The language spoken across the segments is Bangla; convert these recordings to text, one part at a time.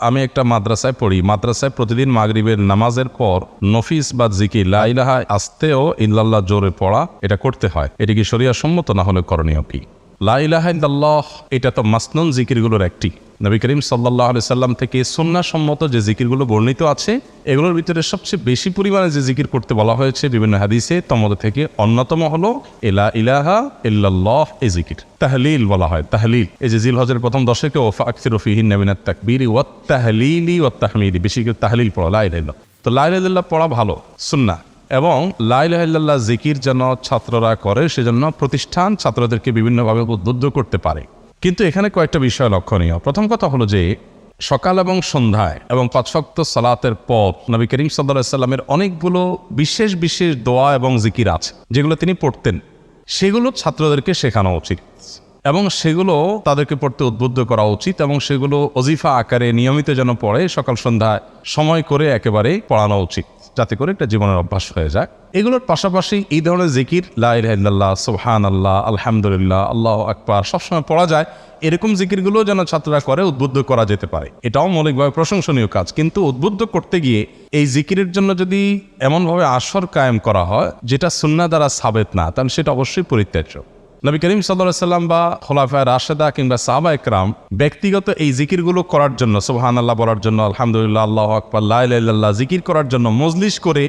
আমি একটা মাদ্রাসায় পড়ি। মাদ্রাসায় প্রতিদিন মাগরিবের নামাজের পর নফিস বা জিকির লাইলাহা আসতেও ইল্লাল্লাহ জোরে পড়া, এটা করতে হয়। এটি কি শরিয়া সম্মত না হলে করণীয় কি? লা ইলাহা ইল্লাল্লাহ, এটা তো মাসনুন জিকিরগুলোর একটি। নবী করিম সাল্লাহ আলি সাল্লাম থেকে সম্মত যে জিকিরগুলো বর্ণিত আছে, এগুলোর ভিতরে সবচেয়ে বেশি পরিমাণে যে জিকির করতে বলা হয়েছে বিভিন্ন হাদিসে তমদ থেকে অন্যতম হলো এলা ইলাহা ইল্লাল্লাহ এই জিকির। তাহলিল বলা হয়, তাহলিল। এই যে জিল হজের প্রথম দশকে, ওফা আখির রফিহিন নবীনাত তাকবীর ওয়াত তাহলিলি ওয়াত তাহমিদি, বেশি করে তাহলিল পড়া লাই লাইল তো লাই লাইল্লাহ পড়া ভালো সুন্না এবং লাইলাহ জিকির যেন ছাত্ররা করে, সেজন্য প্রতিষ্ঠান ছাত্রদেরকে বিভিন্নভাবে উদ্বুদ্ধ করতে পারে। কিন্তু এখানে কয়েকটা বিষয় লক্ষণীয়। প্রথম কথা হলো যে, সকাল এবং সন্ধ্যায় এবং পাঁচশক্ত সালাতের পর নবী করিম সাল্লাহ সাল্লামের অনেকগুলো বিশেষ বিশেষ দোয়া এবং জিকির আছে, যেগুলো তিনি পড়তেন। সেগুলো ছাত্রদেরকে শেখানো উচিত। এবং সেগুলো তাদেরকে পড়তে উদ্বুদ্ধ করা উচিত এবং সেগুলো অজিফা আকারে নিয়মিত যেন পড়ে, সকাল সন্ধ্যায় সময় করে একেবারে পড়ানো উচিত, যাতে করে একটা জীবনের অভ্যাস হয়ে যায় এগুলোর পাশাপাশি এই ধরনের জিকির লাইল্লাহ সুবহান আল্লাহ আলহামদুলিল্লাহ, আল্লাহ আকবার, সবসময় পড়া যায়, এরকম জিকিরগুলো যেন ছাত্ররা করে উদ্বুদ্ধ করা যেতে পারে। এটাও মৌলিকভাবে প্রশংসনীয় কাজ, কিন্তু উদ্বুদ্ধ করতে গিয়ে এই জিকিরের জন্য যদি এমনভাবে আসর কায়েম করা হয়, যেটা সুন্না দ্বারা সাবেত না, তাহলে সেটা অবশ্যই পরিত্যাজ্য। নবী করিম সাল্লাহ সাল্লাম বা খোলাফায় রাশেদা কিংবা সাহবা একরাম ব্যক্তিগত এই জিকিরগুলো করার জন্য সোহান আল্লাহ বলার জন্য, আলহামদুলিল্লাহ, আল্লাহ আকবর লাইল্লাহ জিকির করার জন্য মজলিস করে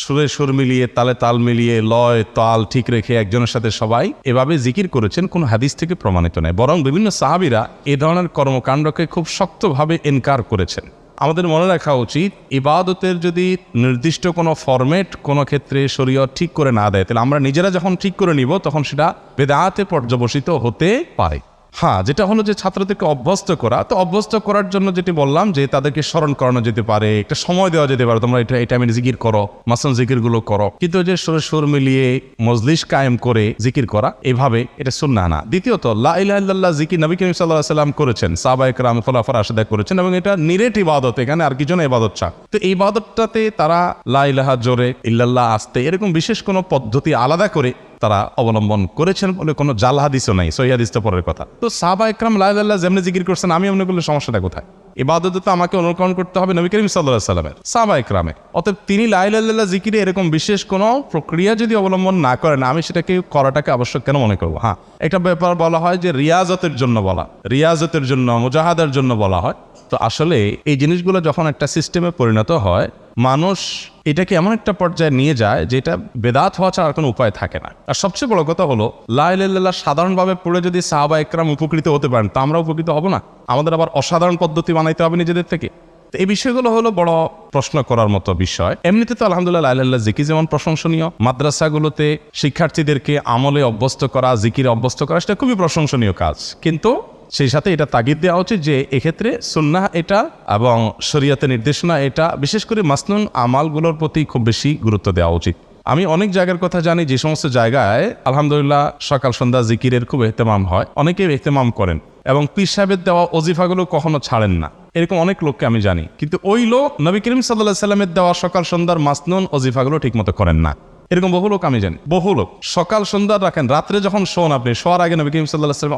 সুরে সুর মিলিয়ে, তালে তাল মিলিয়ে, লয়, তাল ঠিক রেখে একজনের সাথে সবাই এভাবে জিকির করেছেন, কোনো হাদিস থেকে প্রমাণিত নয় বরং বিভিন্ন সাহাবিরা এ ধরনের কর্মকাণ্ডকে খুব শক্তভাবে এনকার করেছেন। আমাদের মনে রাখা উচিত, ইবাদতের যদি নির্দিষ্ট কোনো ফরম্যাট কোনো ক্ষেত্রে শরীয় ঠিক করে না দেয়, তাহলে আমরা নিজেরা যখন ঠিক করে নিব, তখন সেটা বেদাতে পর্যবসিত হতে পারে। হ্যাঁ যেটা হলো যে ছাত্রদেরকে অভ্যস্ত করা। তো অভ্যস্ত করার জন্য যেটি বললাম যে তাদেরকে স্মরণ করানো যেতে পারে, একটা সময় দেওয়া যেতে পারে। তোমরা এটা টাইমে জিকির করো মাসান জিকিরগুলো করো। কিন্তু যে সুরে সুর মিলিয়ে মজলিস কায়েম করে জিকির করা, এভাবে এটা সুন্না না। দ্বিতীয়ত লাহ জিকির নবী করিম সাল্লাহ সাল্লাম করেছেন সাবায়ক রাম ফলাফর আসাদা করেছেন এবং এটা নিরেট ইবাদত, এখানে আর কিছু না ইবাদত চাক তো এই ইবাদতটাতে তারা লাইলাহা জোরে ইল্লাল্লাহ আসতে, এরকম বিশেষ কোনো পদ্ধতি আলাদা করে তারা অবলম্বন করেছেন বলে কোনো জাল হাদিসও নাই, সহি হাদিস তো পরের কথা। তো সাহবা একরাম লাইল্লাহ যেমনি জিকির করছেন আমি মনে করলে সমস্যাটা কোথায়? ইবাদতে তো আমাকে অনুকরণ করতে হবে নবী করিম সাল্লাহ সাল্লামের একরামে অতএব তিনি লাইল্লাহ জিকিরে এরকম বিশেষ কোনো প্রক্রিয়া যদি অবলম্বন না করেন, আমি সেটাকে করাটাকে আবশ্যক কেন মনে করব? হ্যাঁ একটা ব্যাপার বলা হয় যে রিয়াজতের জন্য বলা, রিয়াজতের জন্য, মুজাহাদের জন্য বলা হয়। তো আসলে এই জিনিসগুলো যখন একটা সিস্টেমে পরিণত হয় মানুষ এটাকে এমন একটা পর্যায়ে নিয়ে যায় যেটা বেদাত হওয়া ছাড়া আর কোনো উপায় থাকে না। আর সবচেয়ে বড় কথা হলো লাইল্লাহ সাধারণভাবে পড়ে যদি সাহাবা একরাম উপকৃত হতে পারেন, তা আমরা উপকৃত হব না। আমাদের আবার অসাধারণ পদ্ধতি বানাইতে হবে নিজেদের থেকে। এই বিষয়গুলো হলো বড় প্রশ্ন করার মতো বিষয়। এমনিতে তো আলহামদুলিল্লাহ আল্লাহ জিকি যেমন প্রশংসনীয়। মাদ্রাসাগুলোতে শিক্ষার্থীদেরকে আমলে অভ্যস্ত করা, জিকিরে অভ্যস্ত করা, সেটা খুবই প্রশংসনীয় কাজ। কিন্তু সেই সাথে এটা তাগিদ দেওয়া উচিত যে এক্ষেত্রে সুন্নাহ এটা এবং শরীয়তের নির্দেশনা এটা, বিশেষ করে মাসনুন আমালগুলোর প্রতি খুব বেশি গুরুত্ব দেওয়া উচিত। আমি অনেক জায়গার কথা জানি যে সমস্ত জায়গায় আলহামদুলিল্লাহ সকাল, সন্ধ্যা জিকিরের খুব এহতেমাম হয়, অনেকেই এহতেমাম করেন এবং পীর সাহেবের দেওয়া অজিফাগুলো কখনো ছাড়েন না। এরকম অনেক লোককে আমি জানি, কিন্তু ওই লোক নবী করিম সাল্লাহ সাল্লামের দেওয়া সকাল, সন্ধ্যার মাসনুন অজিফাগুলো ঠিকমতো করেন না। এরকম বহু লোক আমি জানি, বহু লোক। সকাল, সন্ধ্যা রাখেন, রাত্রে যখন শোন আপনি, শোয়ার আগে নবী করিম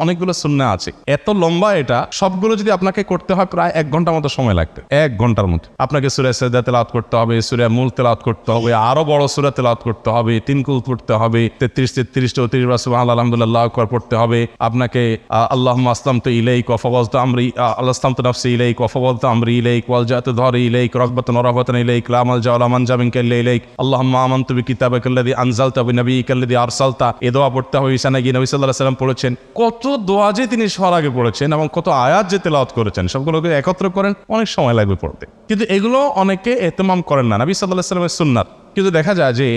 অনেকগুলো সুন্না আছে। এত লম্বা এটা, সবগুলো যদি আপনাকে করতে হয় প্রায় এক ঘণ্টার মতো সময় লাগবে এক ঘণ্টার মতো আপনাকে সুরে সেদা তেলাওয়াত করতে হবে, সুরে মূল তেলাওয়াত করতে হবে, আরও বড় সুরে তেলাওয়াত করতে হবে তিনকুল পড়তে হবে, তেত্রিশ তেত্রিশ, চৌত্রিশ, রাসুল আলহামদুলিল্লাহ আকবর পড়তে হবে। আপনাকে আল্লাহ আসলাম তো ইলেই কফাবাজ তো আমরি আল্লাহ আসলাম তো নফসি ইলেই কফাবাজ তো আমরি ইলেই ওয়াল জাত ধর ইলেই রকবত নরবতন ইলেই লামাল জাওলামান জামিন কাল্লা ইলেই আল্লাহ আমান তুমি কিতাবে কাল্লাদি আনজালতা নবী ইকাল্লাদি আরসালতা। এ দোয়া পড়তে হবে। ঈশা নাকি নবী সাল্লাহ সাল্লাম পড়েছেন। কত দোয়া যে তিনি সর আগে পড়েছেন এবং কত আয়াত যে তেলাওয়াত করেছেন, সবগুলোকে একত্র করেন, অনেক সময় লাগবে পড়তে। কিন্তু এগুলো অনেকে এতেমাম করেন না। নবী সাল্লাহ সাল্লামের সুন্নাত। কিন্তু দেখা যায় যে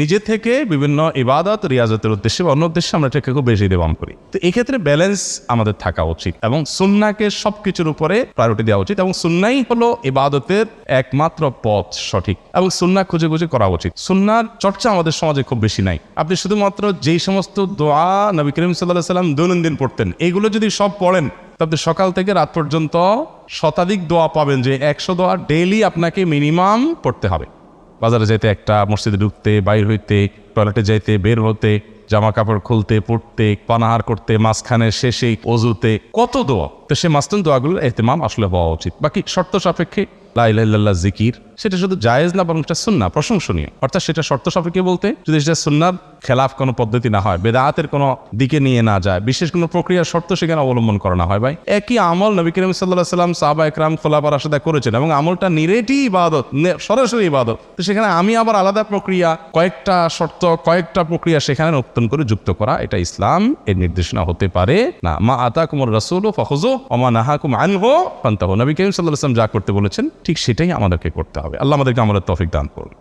নিজে থেকে বিভিন্ন ইবাদত, রিয়াজতের উদ্দেশ্যে বা অন্য উদ্দেশ্যে আমরা এটাকে খুব বেশি দেবাম করি। তো এক্ষেত্রে ব্যালেন্স আমাদের থাকা উচিত এবং সুন্নাকে সব কিছুর উপরে প্রায়োরিটি দেওয়া উচিত এবং সুন্নাই হলো ইবাদতের একমাত্র পথ সঠিক এবং সুন্না খুঁজে খুঁজে করা উচিত। সুন্নার চর্চা আমাদের সমাজে খুব বেশি নাই। আপনি শুধুমাত্র যেই সমস্ত দোয়া নবী করিম সাল্লাহ সাল্লাম দৈনন্দিন পড়তেন, এগুলো যদি সব পড়েন তাহলে সকাল থেকে রাত পর্যন্ত শতাধিক দোয়া পাবেন যে একশো দোয়া ডেইলি আপনাকে মিনিমাম পড়তে হবে। বাজারে যাইতে, একটা মসজিদে ঢুকতে, বাইর হইতে, টয়লেটে যাইতে, বের হতে জামা কাপড় খুলতে পড়তে পানাহার করতে, মাঝখানে শেষে অজুতে, কত দোয়া? তো সে মাস্তুন দোয়াগুলোর এহতেমাম আসলে হওয়া উচিত। বাকি শর্ত সাপেক্ষে লাইল্লাহ জিকির, সেটা শুধু জায়েজ না, বরং এটা সুন্না প্রশংসনীয়। অর্থাৎ সেটা শর্ত সাপেক্ষে বলতে, যদি সেটা সুন্নার খেলাফ কোনো পদ্ধতি না হয় বেদাহাতের কোনো দিকে নিয়ে না যায়, বিশেষ কোনো প্রক্রিয়ার শর্ত সেখানে অবলম্বন করা না হয় ভাই। একই আমল নবী করিম সাল্লাহ সাল্লাম সাহাবা একরাম খোলাপার আসাদা করেছেন এবং আমলটা নিরেটি ইবাদত সরাসরি ইবাদত। তো সেখানে আমি আবার আলাদা প্রক্রিয়া, কয়েকটা শর্ত, কয়েকটা প্রক্রিয়া সেখানে নতুন করে যুক্ত করা, এটা ইসলাম, এর নির্দেশনা হতে পারে না। মা আতা কুমর রাসুল ফখজো অমা নাহা কুম আনহো, ফান্তাহ। নবী করিম সাল্লাহ সাল্লাম যা করতে বলেছেন ঠিক সেটাই আমাদেরকে করতে হবে। আল্লাহ আমাদেরকে আমাদের তফিক দান করুন।